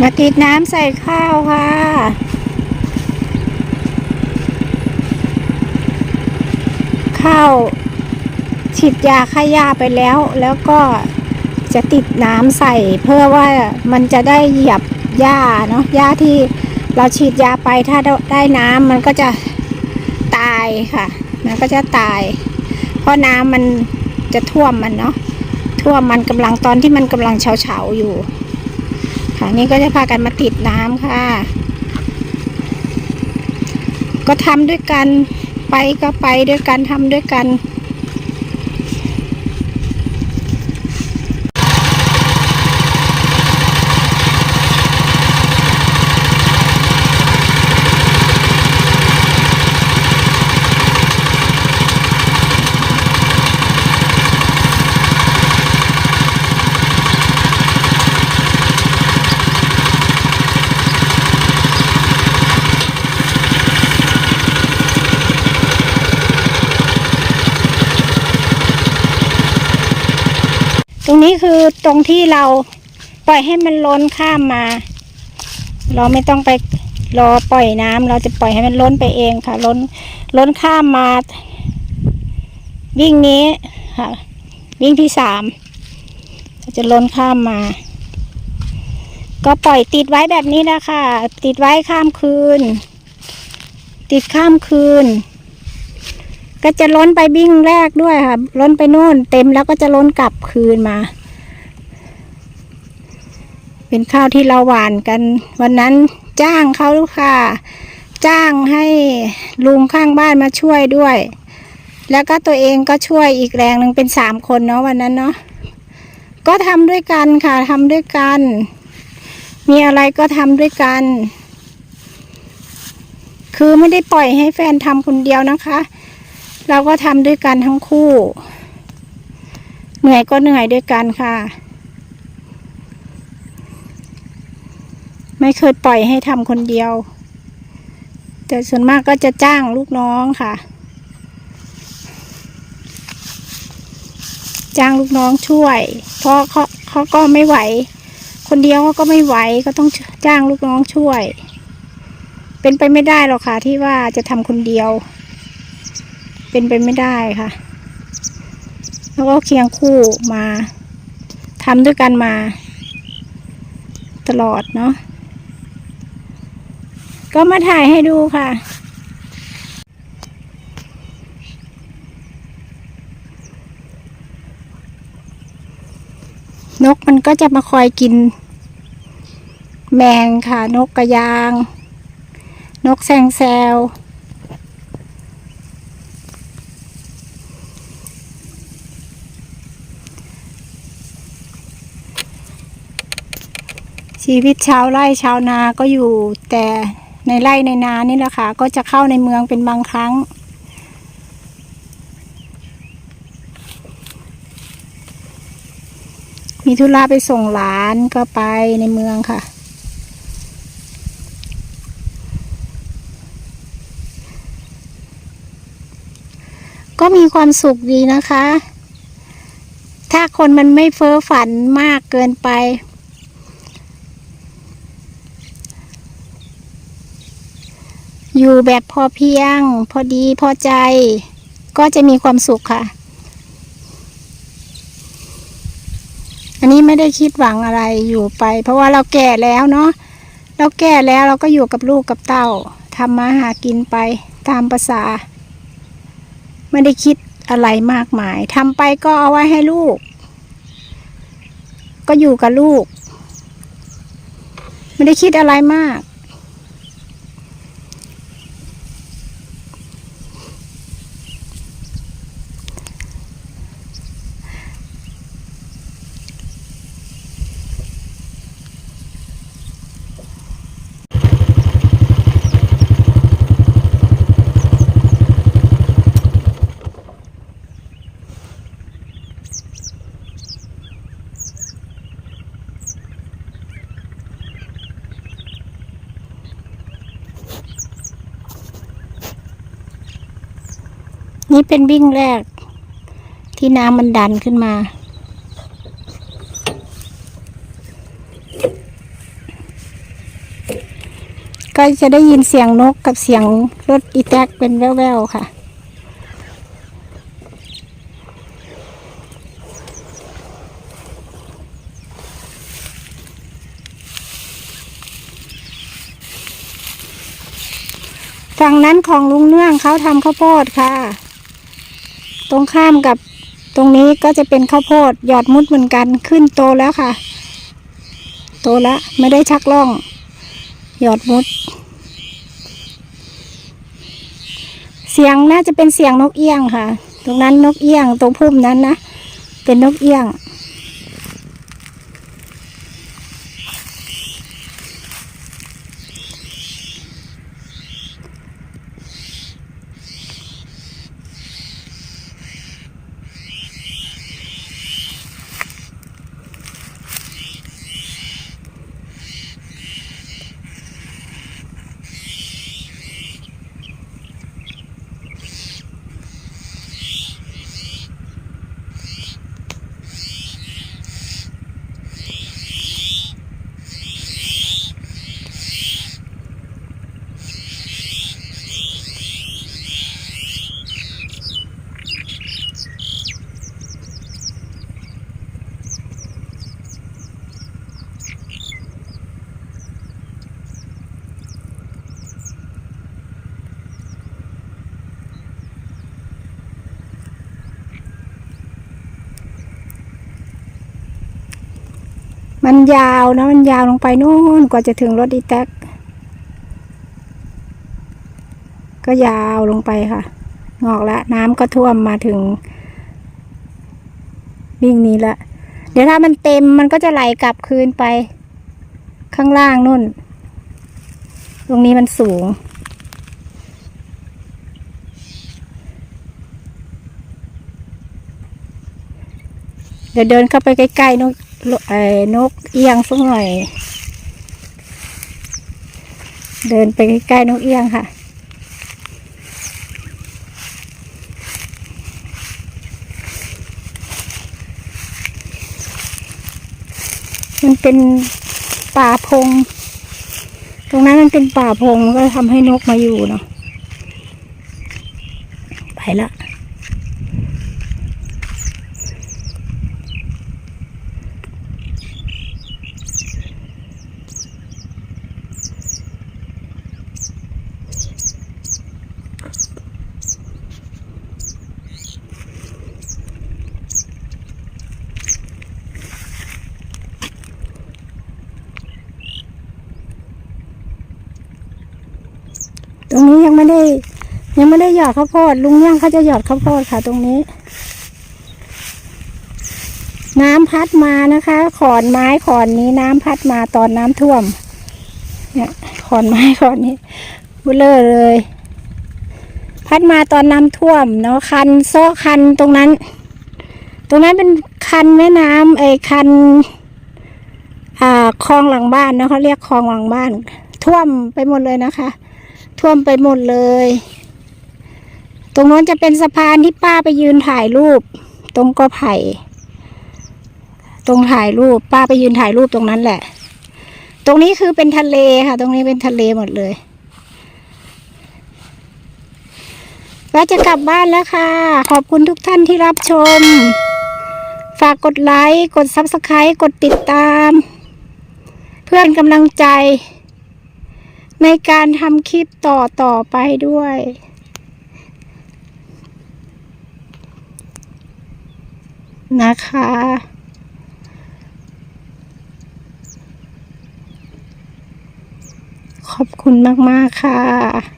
มาติดน้ำใส่ข้าวค่ะ ข้าวฉีดยาฆ่าหญ้าไปแล้ว แล้วก็จะติดน้ำใส่เพื่อว่ามันจะได้เหยียบหญ้าเนาะหญ้าที่เราฉีดยาไปถ้าได้น้ำมันก็จะตายค่ะ มันก็จะตาย เพราะน้ำมันจะท่วมมันเนาะท่วมมันกำลังตอนที่มันกำลังเฉาๆอยู่ ค่ะนี่ก็จะพากันมาติดน้ำค่ะ ก็ทำด้วยกันไปก็ไปด้วยกันทำด้วยกัน ตรงนี้คือตรงที่เราปล่อยให้มันล้นข้ามมา เราไม่ต้องไปรอปล่อยน้ำเราจะปล่อยให้มันล้นไปเองค่ะ ล้นล้นข้ามมา วิ่งนี้ค่ะ วิ่งที่สามจะล้นข้ามมา ก็ปล่อยติดไว้แบบนี้นะคะ ติดไว้ข้ามคืน ติดข้ามคืน ก็จะล้นไปบิ้งแรกด้วยค่ะ ล้นไปโน่นเต็มแล้วก็จะล้นกลับคืนมา เป็นข้าวที่เราหวานกัน วันนั้นจ้างเขาลูกค่ะ จ้างให้ลุงข้างบ้านมาช่วยด้วย แล้วก็ตัวเองก็ช่วยอีกแรงหนึ่งเป็นสามคนเนาะวันนั้นเนาะก็ทำด้วยกันค่ะทำด้วยกัน มีอะไรก็ทำด้วยกัน คือไม่ได้ปล่อยให้แฟนทำคนเดียวนะคะ เราก็ทำด้วยกันทั้งคู่ เหนื่อยก็เหนื่อยด้วยกันค่ะ ไม่เคยปล่อยให้ทำคนเดียว แต่ส่วนมากก็จะจ้างลูกน้องค่ะ จ้างลูกน้องช่วย เพราะเขาเขาก็ไม่ไหว คนเดียวเขาก็ไม่ไหวก็ต้องจ้างลูกน้องช่วย เป็นไปไม่ได้หรอกค่ะที่ว่าจะทำคนเดียว เป็นไปไม่ได้ค่ะ แล้วก็เคียงคู่มาทำด้วยกันมา ตลอดเนาะก็มาถ่ายให้ดูค่ะนกมันก็จะมาคอยกิน แมงค่ะ นกกระยาง นกแซงแซว ชีวิตชาวไร่ชาวนาก็อยู่แต่ในไร่ในนานี่แหละค่ะ ก็จะเข้าในเมืองเป็นบางครั้ง มีธุระไปส่งหลานก็ไปในเมืองค่ะ ก็มีความสุขดีนะคะ ถ้าคนมันไม่เฟ้อฝันมากเกินไป อยู่แบบพอเพียง พอดีพอใจ ก็จะมีความสุขค่ะ อันนี้ไม่ได้คิดหวังอะไรอยู่ไป เพราะว่าเราแก่แล้วเนาะเราแก่แล้วเราก็อยู่กับลูกกับเต้าทำมาหากินไปตามภาษา ไม่ได้คิดอะไรมากมายทำไปก็เอาไว้ให้ลูก ก็อยู่กับลูก ไม่ได้คิดอะไรมาก นี่เป็นวิ่งแรก ที่น้ำมันดันขึ้นมา ก็จะได้ยินเสียงนกกับเสียงรถอีแท็กเป็นแว่วๆค่ะฝั่งนั้นของลุงเนื่องเขาทำข้าวโพดค่ะ ตรงข้ามกับตรงนี้ก็จะเป็นข้าวโพดหยอดมุดเหมือนกันขึ้นโตแล้วค่ะ โตแล้วไม่ได้ชักล่อง หยอดมุด เสียงน่าจะเป็นเสียงนกเอี้ยงค่ะ ตรงนั้นนกเอี้ยงตรงพุ่มนั้นนะเป็นนกเอี้ยง มันยาวนะ มันยาวลงไปนู่นกว่าจะถึงรถอีแท็ก ก็ยาวลงไปค่ะ งอกละน้ำก็ท่วมมาถึงวิ่งนี้ละ เดี๋ยวถ้ามันเต็มมันก็จะไหลกลับคืนไป ข้างล่างนู่น ตรงนี้มันสูง เดี๋ยวเดินเข้าไปใกล้ๆนก ไอ้นกเอียงสักหน่อย เดินไปใกล้ๆนกเอียงค่ะ มันเป็นป่าพง ตรงนั้นมันเป็นป่าพงก็ทำให้นกมาอยู่เนาะไปละ ไม่ได้ ยังไม่ได้หยอดข้าวโพดลุงย่างเขาจะหยอดข้าวโพดค่ะ ตรงนี้ น้ำพัดมานะคะ ขอนไม้ขอนนี้น้ำพัดมาตอนน้ำท่วม เนี่ยขอนไม้ขอนนี้บุเลอร์เลย พัดมาตอนน้ำท่วมเนาะคันโซ่คันตรงนั้น ตรงนั้นเป็นคันแม่น้ำไอ้คันอ่าคลองหลังบ้านเนอะเขาเรียกคลองหลังบ้าน ท่วมไปหมดเลยนะคะ ท่วมไปหมดเลย ตรงโน้นจะเป็นสะพานที่ป้าไปยืนถ่ายรูป ตรงกอไผ่ตรงถ่ายรูป ป้าไปยืนถ่ายรูปตรงนั้นแหละ ตรงนี้คือเป็นทะเลค่ะ ตรงนี้เป็นทะเลหมดเลยก็จะกลับบ้านแล้วค่ะ ขอบคุณทุกท่านที่รับชม ฝากกดไลค์ กดซับสไครต์กดติดตาม เพื่อนกำลังใจ ในการทำคลิปต่อต่อไปด้วย นะคะ ขอบคุณมาก ๆ ค่ะ